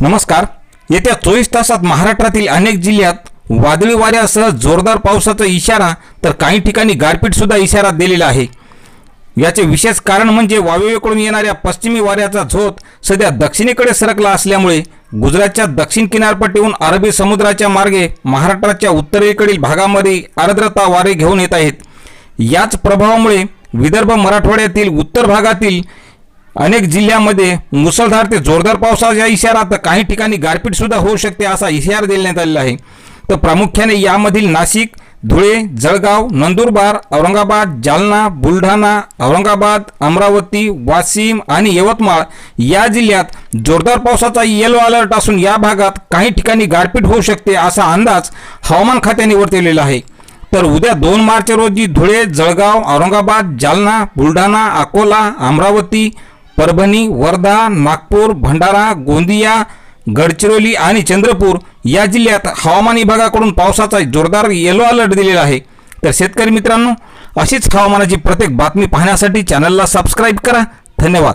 नमस्कार. येत्या चोवीस तासात महाराष्ट्रातील अनेक जिल्ह्यात वादळी वाऱ्यासह जोरदार पावसाचा इशारा तर काही ठिकाणी गारपीटसुद्धा इशारा दिलेला आहे. याचे विशेष कारण म्हणजे वायव्येकडून येणाऱ्या पश्चिमी वाऱ्याचा झोत सध्या दक्षिणेकडे सरकला असल्यामुळे गुजरातच्या दक्षिण किनारपट्टीहून अरबी समुद्राच्या मार्गे महाराष्ट्राच्या उत्तरेकडील भागामध्ये आर्द्रता वारे घेऊन येत आहेत. याच प्रभावामुळे विदर्भ मराठवाड्यातील उत्तर भागातील अनेक जिल्ह्यामध्ये मुसळधार ते जोरदार पावसाचा इशारा तर काही ठिकाणी गारपीट सुद्धा होऊ शकते असा इशारा देण्यात आलेला आहे. तर प्रामुख्याने यामधील नाशिक धुळे जळगाव नंदुरबार औरंगाबाद जालना बुलढाणा औरंगाबाद अमरावती वाशिम आणि यवतमाळ या जिल्ह्यात जोरदार पावसाचा येलो अलर्ट असून या भागात काही ठिकाणी गारपीट होऊ शकते असा अंदाज हवामान खात्याने वर्तवलेला आहे. तर उद्या दोन मार्च रोजी धुळे जळगाव औरंगाबाद जालना बुलढाणा अकोला अमरावती परभणी वर्धा नागपूर भंडारा गोंदिया गडचिरोली आणि चंद्रपूर या जिल्ह्यात हवामान विभागाकडून पावसाचा जोरदार येलो अलर्ट दिलेला आहे. तर शेतकरी मित्रांनो अशीच हवामानाची प्रत्येक बातमी पाहण्यासाठी चॅनलला सबस्क्राईब करा. धन्यवाद.